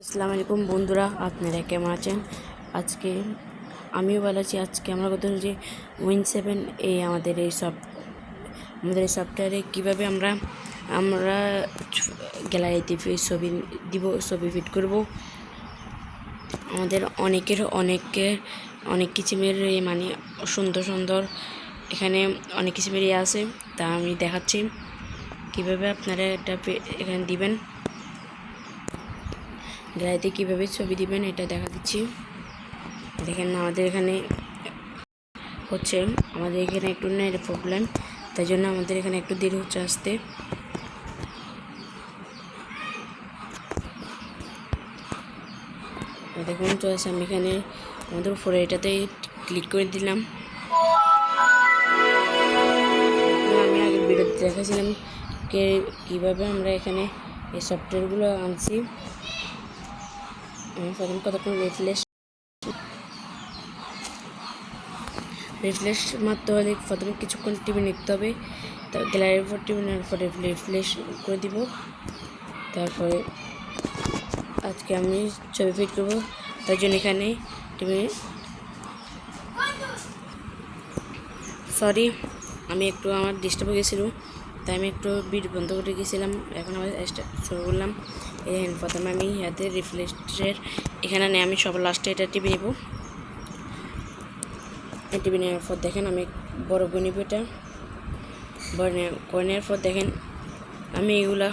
আসসালামু আলাইকুম বন্ধুরা, আপনারা কেমন আছেন? আজকে আমিও ভালো আছি। আজকে আমরা কথা যে উইন সেভেন এই আমাদের এই সব আমাদের এই সফটওয়্যারে কীভাবে আমরা আমরা গ্যালারিতে ছবি দিব, ছবি ফিট করব। আমাদের অনেকের অনেকের অনেক কিসিমের এই মানে সুন্দর সুন্দর এখানে অনেক কিসিমের ইয়ে আছে। তা আমি দেখাচ্ছি। কীভাবে আপনারা এটা এখানে দিবেন? গ্যালারিতে কীভাবে ছবি দিবেন এটা দেখা দিচ্ছি। দেখেন আমাদের এখানে হচ্ছে, আমাদের এখানে একটু নেট প্রবলেম, তাই জন্য আমাদের এখানে একটু দেরি হচ্ছে আসতে। দেখুন, তো আছে, আমি এখানে আমাদের উপরে এটাতে ক্লিক করে দিলাম। আমি আগে ভিডিওতে দেখাছিলাম কে কীভাবে আমরা এখানে এই সফটওয়্যারগুলো আনছি। আমি প্রথম কতক্ষণ রিফ্রেশ রিফ্রেশ মারতে হলে প্রথমে কিছুক্ষণ টিভি নিতে হবে। তো গ্যালারির উপর টিভি নেওয়ার পরে রিফ্রেশ করে দিব। তারপরে আজকে আমি ছবি ফিট করব। তার জন্য এখানে টিভি সরি আমি একটু আমার ডিস্টার্ব হয়ে গেছিল। তাই আমি একটু বিট বন্ধ করে গেছিলাম। এখন আবার শুরু করলাম। দেখেন প্রথমে আমি হাতে রিফ্লেক্টের এখানে নিয়ে আমি সবার লাস্টে এটা টিভি নেব। টিভি নেওয়ার পর দেখেন আমি বড় বই নেব এটা। বড় নেওয়া- করে নেওয়ার পর দেখেন আমি এগুলা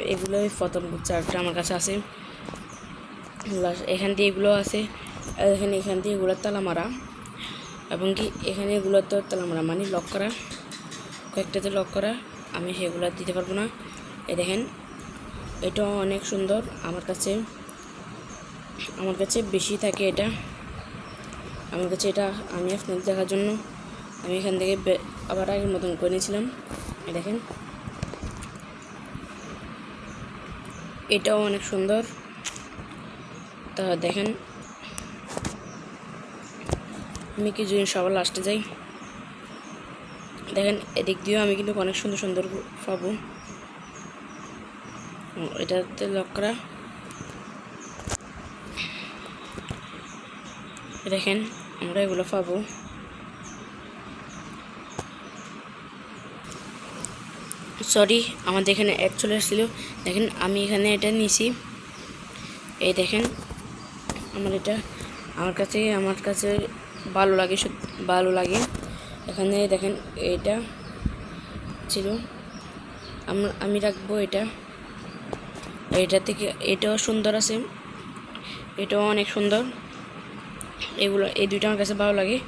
এগুলো প্রথম চারটা আমার কাছে আছে। এখান দিয়ে এগুলো আছে এখানে এখান দিয়ে এগুলো তালা মারা। এবং কি এখানে এগুলো তো তালা মারা মানে লক করা। কয়েকটাতে লক করা। আমি সেগুলো দিতে পারব না। এ দেখেন এটাও অনেক সুন্দর। আমার কাছে আমার কাছে বেশি থাকে এটা। আমার কাছে এটা আমি আপনাদের দেখার জন্য আমি এখান থেকে আবার আগের মতন করে নিয়েছিলাম। দেখেন। এটাও অনেক সুন্দর। তা দেখেন। আমি কি জিনিস সবার লাস্টে যাই। দেখেন, এদিক দিয়েও আমি কিন্তু অনেক সুন্দর সুন্দর পাবো। এটাতে লক করা। দেখেন, আমরা এগুলো পাবো। সরি আমাদের এখানে অ্যাড চলে আসছিল। দেখেন, আমি এখানে এটা নিয়েছি এই দেখেন, আমার এটা আমার কাছে আমার কাছে ভালো লাগে ভালো লাগে। এখানে দেখেন এটা ছিল। আমি রাখব এটা। এটা থেকে এটাও সুন্দর আছে। এটাও অনেক সুন্দর। এগুলো, এই দুইটা আমার কাছে ভালো লাগে।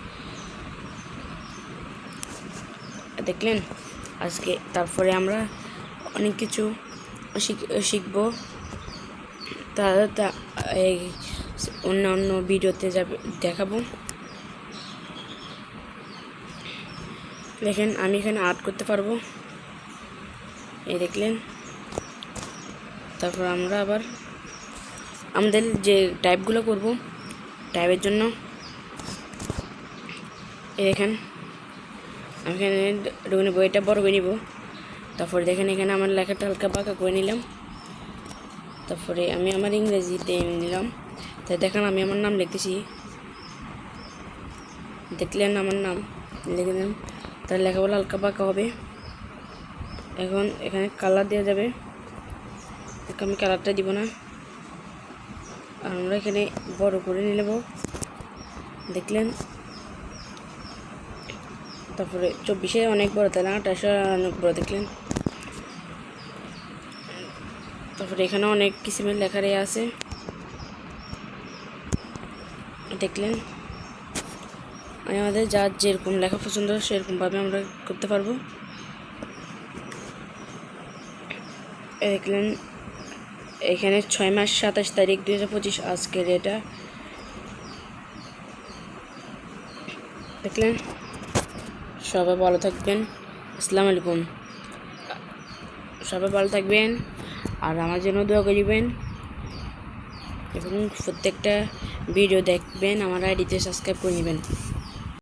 দেখলেন? আজকে তারপরে আমরা অনেক কিছু শিখ- শিখব। তা এই অন্য অন্য ভিডিওতে যাবে, দেখাবো। দেখেন, আমি এখানে আর্ট করতে পারব। এই দেখলেন? তারপর আমরা আবার আমাদের যে টাইপগুলো করব টাইপের জন্য দেখেন, আমি এখানে নেব এটা বড় করে নিব। তারপরে দেখেন এখানে আমার লেখাটা হালকা বাঁকা করে নিলাম। তারপরে আমি আমার ইংরেজিতে নিলাম। তাই দেখেন আমি আমার নাম লিখতেছি। দেখলেন আমার নাম লিখে দিলাম। তার লেখাগুলো হালকা বাঁকা হবে। এখন এখানে কালার দেওয়া যাবে। আমি কালারটা দিব না। আর আমরা এখানে বড় করে নিয়ে নেব। দেখলেন? তারপরে চব্বিশে অনেক বড়, তাই না? আঠাশে অনেক বড়, দেখলেন? তারপরে এখানে অনেক কিসিমের লেখার এ আছে। দেখলেন? মানে আমাদের যার যেরকম লেখা পছন্দ সেরকমভাবে আমরা করতে পারব। দেখলেন? এখানে ছয় মাস সাতাশ তারিখ দুই হাজার পঁচিশ আজকের এটা। দেখলেন? সবাই ভালো থাকবেন। আসসালামু আলাইকুম। সবাই ভালো থাকবেন আর আমার জন্য দোয়া করিবেন। এবং প্রত্যেকটা ভিডিও দেখবেন, আমার আইডিতে সাবস্ক্রাইব করে নেবেন।